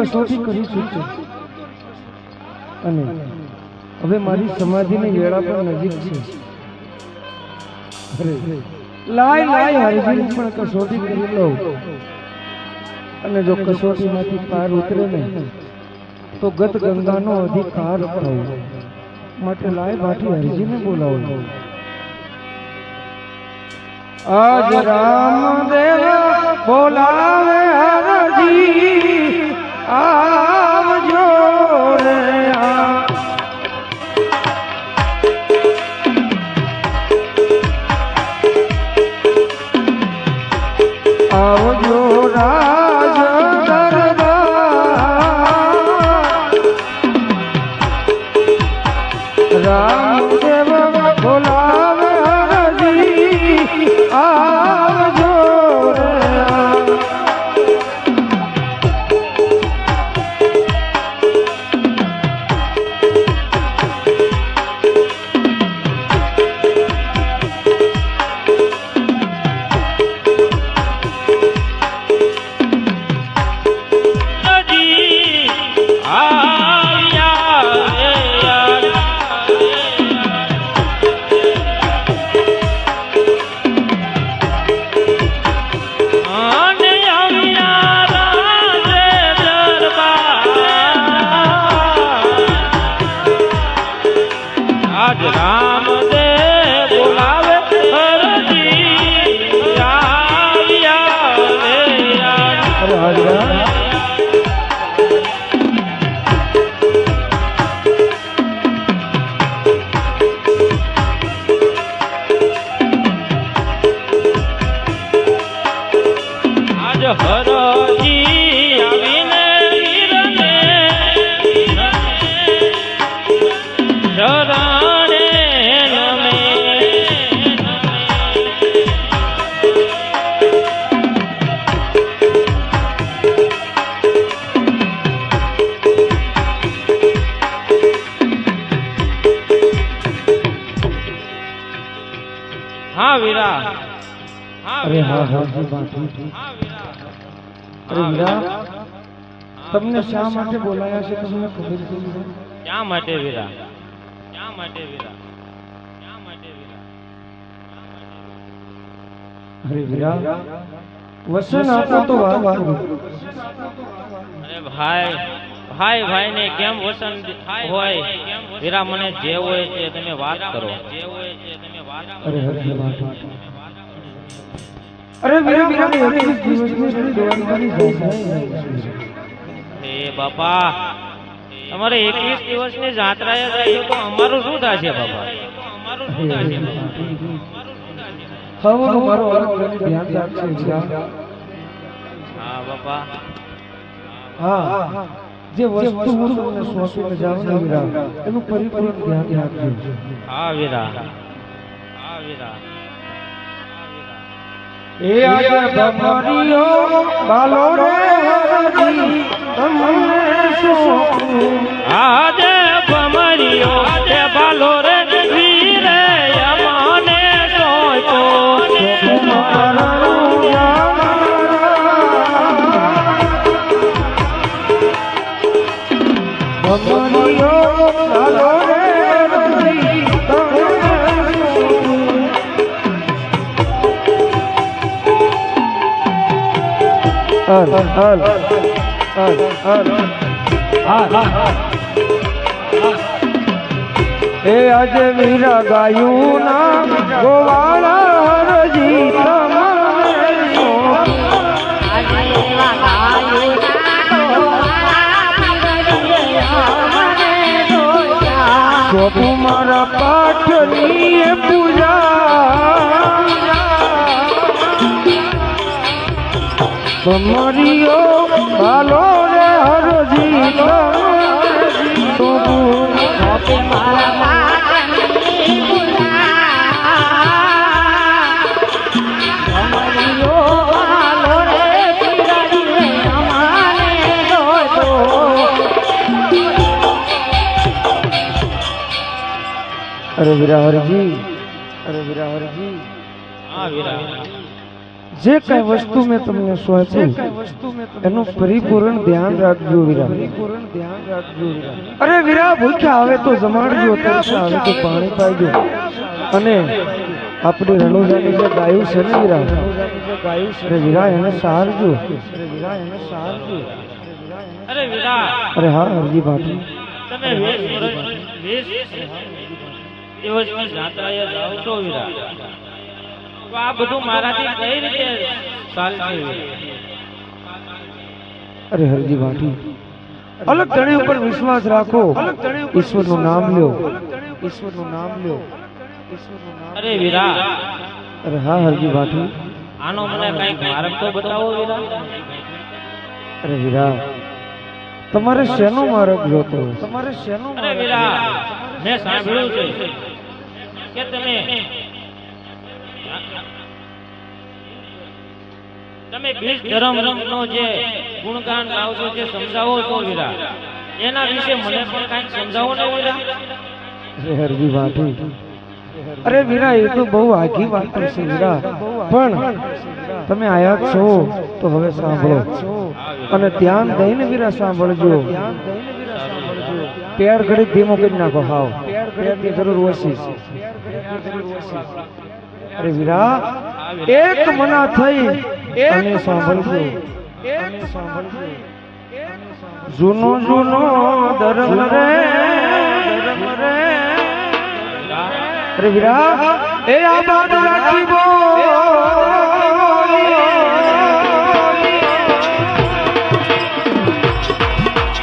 કસોટી કરી ચૂક્યો અને હવે મારી સમાધિની વેળા પણ નજીક છે. લાય લાય હરજી પણ કસોટી કરી લઉં. અને જો કસોટીમાંથી પાર ઉતરે ને તો ગત ગંગાનો અધિકાર થવો માટે લાય ભાટી હરજીને બોલાવો. આજ રામદેવ બોલાવે હરજી. આવજો રે તમને શા માટે બોલાયા છે તમને ખબર છે? શા માટે વીરા? શા માટે વીરા? ક્યાં માટે વીરા? અરે વીરા વસન આપો તો વાત કરો. અરે ભાઈ ભાઈ ભાઈ ને કેમ વસન હોય વીરા મને જે હોય છે તમે વાત કરો. જે હોય તમે વાત અરે હરજી વાત અરે. વીરા વીરા એકવીસ દિવસની સુધી દોડવાની જાય છે. બાપા તમારે એકવીસ દિવસની જાત્રાએ જાય તો અમારું શું થશે બાપા? અમારું શું થશે? મારો ધ્યાન રાખશે હા બાપા. હા જે વસ્તુ હું તમને સોંપીને જાઉં ને વીરા એનું પરિપૂર્ણ ધ્યાન રાખજો. હા વીરા. હા વીરા એ આજે ભમરીઓ બાલો રે હરજી તમને સોંપું આજે ભમરીઓ તે ભાલો રે વીરે અમાને સોંપ્યો ભમરીઓ બાલો રે હરજી તમને સોંપું હાલ હાલ. એ આજે વીરા ગાયું ના ગોવાળા હરજી તમારે મારા પાઠની કમરિયો ભાલો રે હરજી તમારે સોંપું. અરે વીરા હરજી અરે વીરા હરજી હા વીરા જે કઈ વસ્તુ મેં તમને સોંપ્યું એનું પરિપૂર્ણ ધ્યાન રાખજો વીરા અરે વીરા ભૂખ્યા આવે તો જમાડજો તરસ્યા આવે તો પાણી પાઈજો અને આપણી રણુજાની જે ગાયું છે ને વીરા વીરા એને સારજો. અરે વીરા અરે હા હરજી ભાટી તમે વેશ વેશ વીસ દિવસની જાત્રાએ જાઓ છો વીરા તો આ બધું મારાથી કઈ રીતે ચાલશે? અરે હરજી ભાટી અલગ તણે ઉપર વિશ્વાસ રાખો. ઈશ્વરનું નામ લ્યો. ઈશ્વરનું નામ લ્યો. અરે વીરા. અરે હા હરજી ભાટી આનો મને કઈ માર્ગ તો બતાવો વીરા. અરે વીરા તમારે શેનો માર્ગ જોતો? તમારે શેનો અરે વીરા મેં સાંભળ્યું છે કે તમે તમે બીજ ધર્મનો જે ગુણગાન ગાવ છો જે સમજાવો છો વીરા, એના વિશે મને પણ કાંઈક સમજાવો ને વીરા? અરે વીરા, એ તો બહુ આઘી વાત છે વીરા. પણ તમે આયા છો તો હવે સાંભળો. અને ધ્યાન દઈને વીરા સાંભળજો. પેર ઘડી ધીમો કરી નાખો. હાવ. પેરની જરૂર ઓછી. અરે વીરા, એક મના થઈ. અને સાંભળજો અને સાંભળજો. જૂનો જૂનો ધર્મ રે ધર્મ રે. અરે વીરા એ આ બાદ રાખી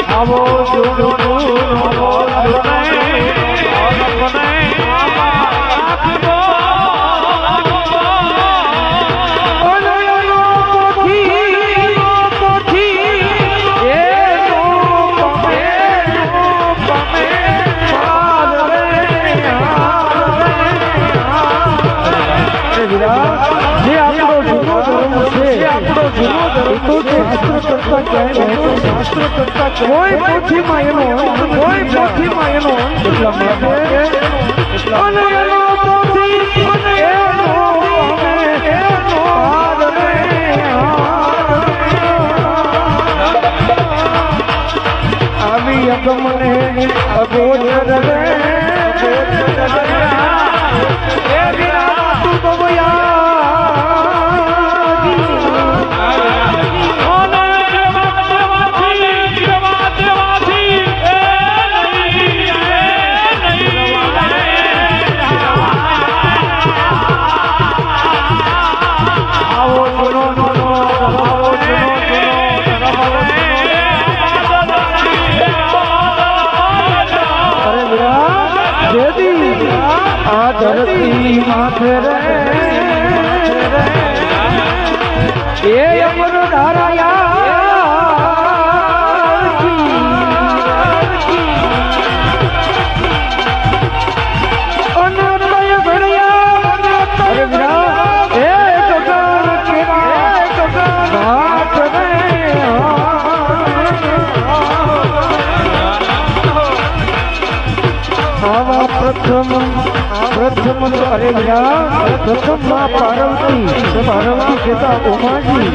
આવો જૂનો જૂનો જે કરતા નહીં તો શાસ્ત્ર કરતા કોઈ પોથીમાં આવી અગમને અગોચર રે અગોચર રે. પ્રથમ તો અરે વિરા પ્રથમમાં પાર્વતી પાર્વતી કેતા ઉમાજી,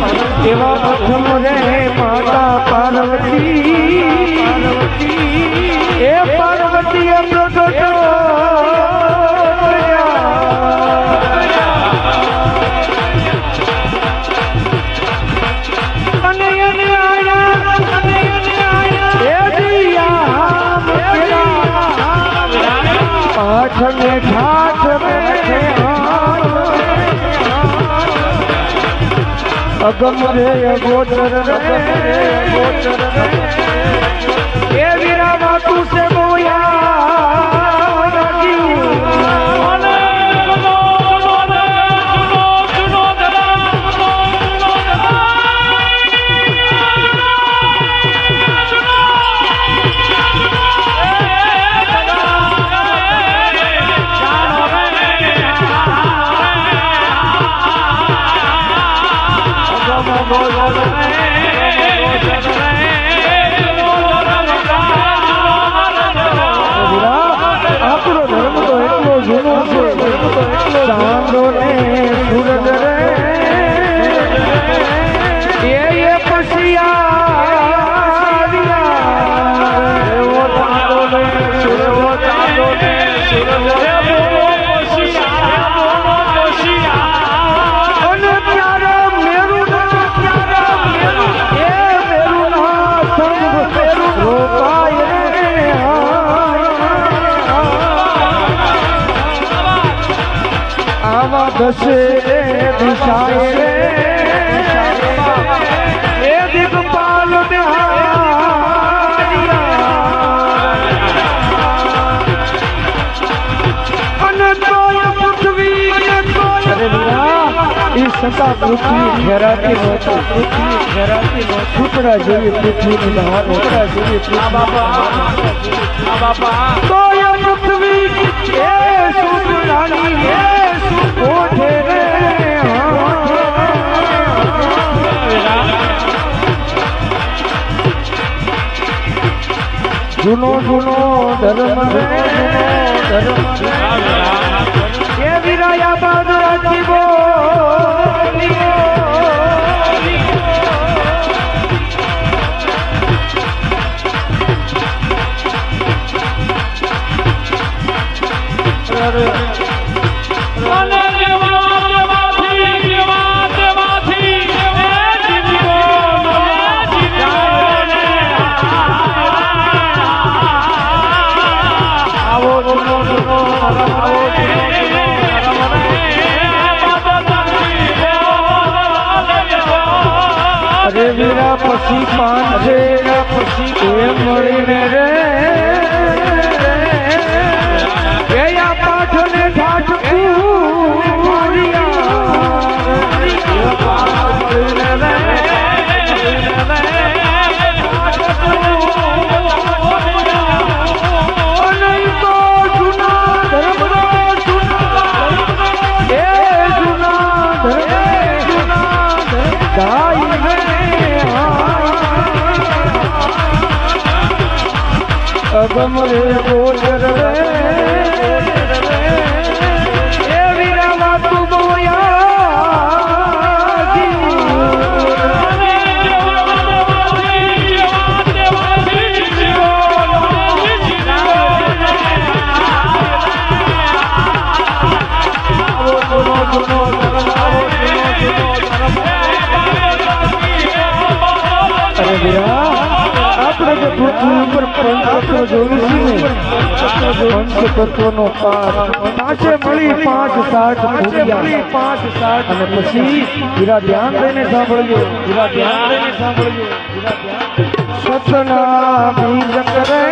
એવા પ્રથમ રે માતા પાર્વતી. એ પાર્વતી પ્રગટ અગમ રે અગોચર રે અગોચર રે એ વીરા વાતું છે બોયા દશે દિશાએ રે એ સતા પૃથ્વી ઘેરાતી નહોતી પૃથ્વી ઘેરાતી નહોતી. ટુકડા જેવી પૃથ્વીની બહાર ટુકડા જેવી પૃથ્વી એ સુકોઠે રે જૂનો જૂનો ધર્મ ધર્મ એ વિરાયા બાદ રાખી બોલી અગમ રે ગોચર રે એ વીરા વાતુ અરે ઉપર પંચતત્વ જોયું પંચતત્વનો પાઠ મળી પાંચ સાઠ મળી પાંચ સાઠ અને પછી હીરા ધ્યાન દઈને સાંભળજો. હીરા ધ્યાન દઈને સાંભળજો. હીરા ધ્યાન સતના બીજ કરે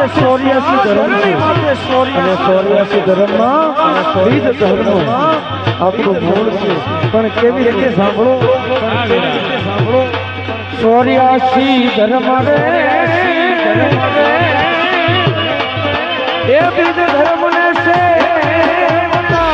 માથે ચોર્યાસી ધર્મ છે અને ચોર્યાસી ધર્મમાં બીજ ધર્મ આપણું મૂળ છે. પણ કેવી રીતે સાંભળો? સાંભળો ચોર્યાસી ધર્મ રે ધર્મ ધર્મ ને છે મને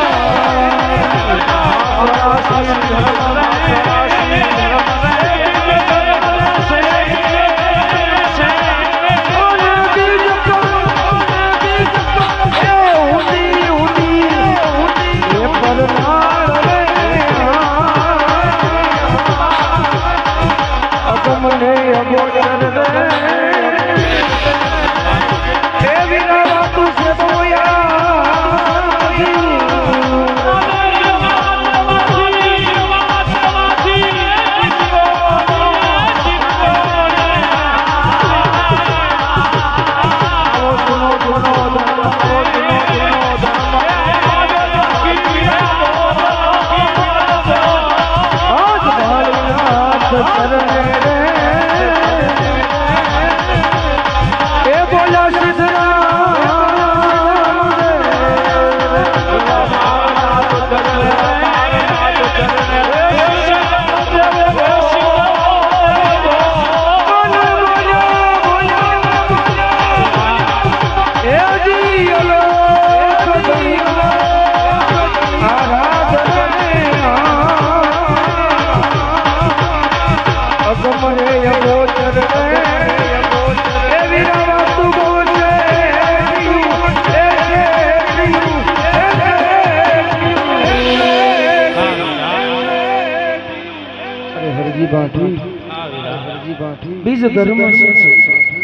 બીજ ધર્મ છે.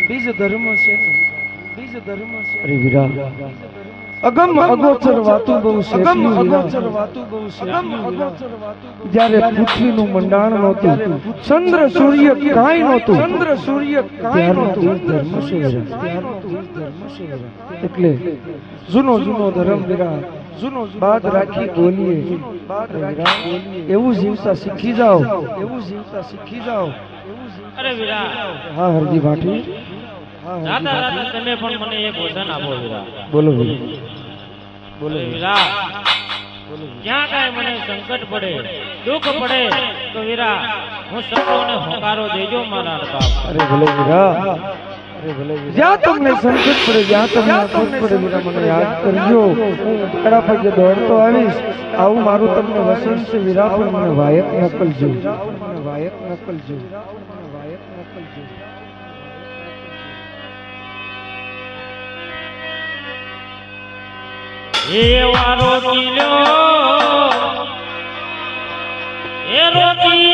બીજો ધર્મ છે. બીજો ધર્મ છે. અરે વિરા અગમ અગોચર વાતું બહુ છે અગમ અગોચર વાતું બહુ છે અગમ અગોચર વાતું જ્યારે પૃથ્વીનું મંડાણ નહોતું ચંદ્ર સૂર્ય કાંઈ નહોતું. ચંદ્ર સૂર્ય કાંઈ નહોતું. ધર્મ છે. એટલે જૂનો જૂનો ધર્મ વીરા બાદ રાખી બોલીએ. બાદ રાખી બોલીએ. એવું જીવતા શીખી જાઓ. એવું જીવતા શીખી જાઓ. અરે વીરા. હા હરજી ભાટી. હા રાતા રાતા તમે પણ મને એક વચન આપો વીરા. બોલો બોલો અરે વીરા. ક્યાં કાંઈ મને સંકટ પડે દુઃખ પડે તો વીરા હું સૌને હોકારો દેજો મારા બાપ અરે ભલે વીરા. જ્યાં તમને સંકટ પડે જ્યાં તમને દુઃખ પડે વીરા મને યાદ કરજો. હું પગે દોડતો આવીશ આવું મારું તમને વચન છે. વીરા પણ મને વાયક નકલજો મને વાયક નકલજો વાયક નકલજો એ વારો કિલ્યો એ રોકિલ્યો